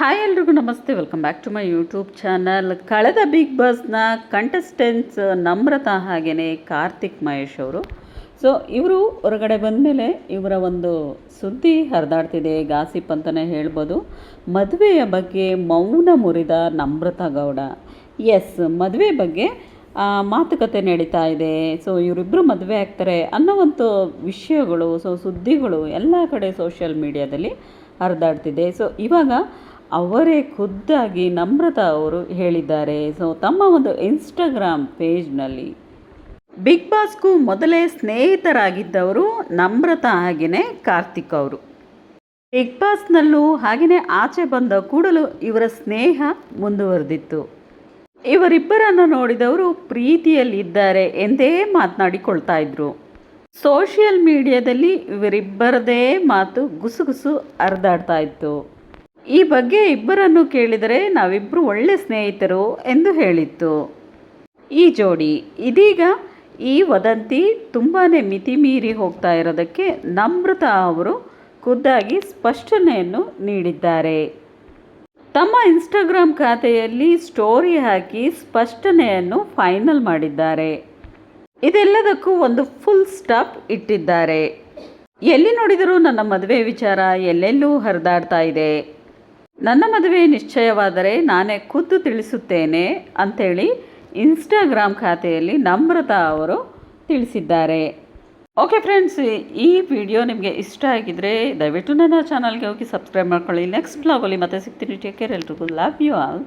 Hi ಎಲ್ರಿಗೂ ನಮಸ್ತೆ welcome back to my YouTube channel ಕಳೆದ ಬಿಗ್ ಬಾಸ್ನ ಕಂಟೆಸ್ಟೆಂಟ್ಸ್ ನಮ್ರತಾ ಹಾಗೇ ಕಾರ್ತಿಕ್ ಮಹೇಶ್ ಅವರು. ಸೊ ಇವರು ಹೊರಗಡೆ ಬಂದಮೇಲೆ ಇವರ ಒಂದು ಸುದ್ದಿ ಹರಿದಾಡ್ತಿದೆ ಗಾಸಿಪ್ ಅಂತಲೇ ಹೇಳ್ಬೋದು. ಮದುವೆಯ ಬಗ್ಗೆ ಮೌನ ಮುರಿದ ನಮ್ರತಾ ಗೌಡ. ಎಸ್ ಮದುವೆ ಬಗ್ಗೆ ಮಾತುಕತೆ ನಡೀತಾ ಇದೆ. ಸೊ ಇವರಿಬ್ಬರು ಮದುವೆ ಆಗ್ತಾರೆ ಅನ್ನೋವಂಥ ವಿಷಯಗಳು ಸೊ ಸುದ್ದಿಗಳು ಎಲ್ಲ ಕಡೆ ಸೋಷಿಯಲ್ ಮೀಡಿಯಾದಲ್ಲಿ ಹರಿದಾಡ್ತಿದೆ. ಸೊ ಇವಾಗ ಅವರೇ ಖುದ್ದಾಗಿ ನಮ್ರತಾ ಅವರು ಹೇಳಿದ್ದಾರೆ. ಸೊ ತಮ್ಮ ಒಂದು ಇನ್ಸ್ಟಾಗ್ರಾಮ್ ಪೇಜ್ನಲ್ಲಿ ಬಿಗ್ ಬಾಸ್ಗೂ ಮೊದಲೇ ಸ್ನೇಹಿತರಾಗಿದ್ದವರು ನಮ್ರತಾ ಹಾಗೆಯೇ ಕಾರ್ತಿಕ್ ಅವರು. ಬಿಗ್ ಬಾಸ್ನಲ್ಲೂ ಹಾಗೆಯೇ ಆಚೆ ಬಂದ ಕೂಡಲೂ ಇವರ ಸ್ನೇಹ ಮುಂದುವರೆದಿತ್ತು. ಇವರಿಬ್ಬರನ್ನು ನೋಡಿದವರು ಪ್ರೀತಿಯಲ್ಲಿದ್ದಾರೆ ಎಂದೇ ಮಾತನಾಡಿಕೊಳ್ತಾ ಇದ್ರು. ಸೋಷಿಯಲ್ ಮೀಡಿಯಾದಲ್ಲಿ ಇವರಿಬ್ಬರದೇ ಮಾತು ಗುಸುಗುಸು ಹರಿದಾಡ್ತಾ ಇತ್ತು. ಈ ಬಗ್ಗೆ ಇಬ್ಬರನ್ನು ಕೇಳಿದರೆ ನಾವಿಬ್ಬರು ಒಳ್ಳೆ ಸ್ನೇಹಿತರು ಎಂದು ಹೇಳಿತ್ತು. ಈ ಜೋಡಿ, ಇದೀಗ ಈ ವದಂತಿ ತುಂಬಾ ಮಿತಿ ಮೀರಿ ಹೋಗ್ತಾ ಇರೋದಕ್ಕೆ ನಮ್ರತಾ ಅವರು ಖುದ್ದಾಗಿ ಸ್ಪಷ್ಟನೆಯನ್ನು ನೀಡಿದ್ದಾರೆ. ತಮ್ಮ ಇನ್ಸ್ಟಾಗ್ರಾಮ್ ಖಾತೆಯಲ್ಲಿ ಸ್ಟೋರಿ ಹಾಕಿ ಸ್ಪಷ್ಟನೆಯನ್ನು ಫೈನಲ್ ಮಾಡಿದ್ದಾರೆ. ಇದೆಲ್ಲದಕ್ಕೂ ಒಂದು ಫುಲ್ ಸ್ಟಾಪ್ ಇಟ್ಟಿದ್ದಾರೆ. ಎಲ್ಲಿ ನೋಡಿದರೂ ನನ್ನ ಮದುವೆ ವಿಚಾರ ಎಲ್ಲೆಲ್ಲೂ ಹರಿದಾಡ್ತಾ ಇದೆ. ನನ್ನ ಮದುವೆ ನಿಶ್ಚಯವಾದರೆ ನಾನೇ ಖುದ್ದು ತಿಳಿಸುತ್ತೇನೆ ಅಂಥೇಳಿ ಇನ್ಸ್ಟಾಗ್ರಾಮ್ ಖಾತೆಯಲ್ಲಿ ನಮ್ರತಾ ಅವರು ತಿಳಿಸಿದ್ದಾರೆ. ಓಕೆ ಫ್ರೆಂಡ್ಸ್ ಈ ವಿಡಿಯೋ ನಿಮಗೆ ಇಷ್ಟ ಆಗಿದ್ರೆ ದಯವಿಟ್ಟು ನನ್ನ ಚಾನಲ್ಗೆ ಹೋಗಿ ಸಬ್ಸ್ಕ್ರೈಬ್ ಮಾಡ್ಕೊಳ್ಳಿ. ನೆಕ್ಸ್ಟ್ ಬ್ಲಾಗಲ್ಲಿ ಮತ್ತೆ ಸಿಗ್ತೀನಿ. ಟೇಕ್ ಕೇರ್ ಎಲ್ರಿಗೂ. Love you all